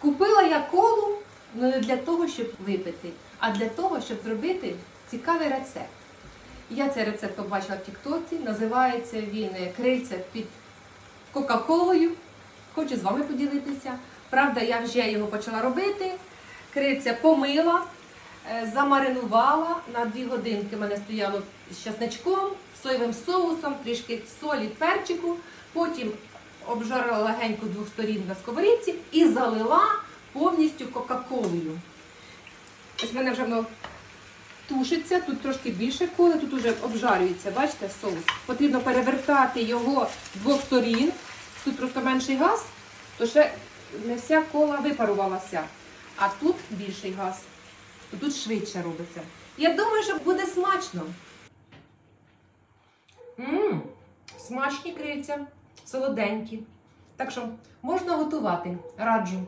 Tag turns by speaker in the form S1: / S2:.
S1: Купила я колу ну, не для того, щоб випити, а для того, щоб зробити цікавий рецепт. Я цей рецепт побачила в Тіктоці. Називається він е, крильця під Кока-Колою. Хочу з вами поділитися. Правда, я вже його почала робити. Крильця помила, е, замаринувала на дві годинки. У мене стояло з часничком, соєвим соусом, трішки солі, перчику. Потім обжарила легенько двох сторін на сковорідці і залила повністю Кока-Колою. Ось в мене вже воно тушиться, тут трошки більше коли, тут вже обжарюється, бачите, соус. Потрібно перевертати його з двох сторін. Тут просто менший газ, то ще не вся кола випарувалася. А тут більший газ, то тут швидше робиться. Я думаю, що буде смачно. Мм, смачні крильця, солоденькі. Так що можна готувати, раджу.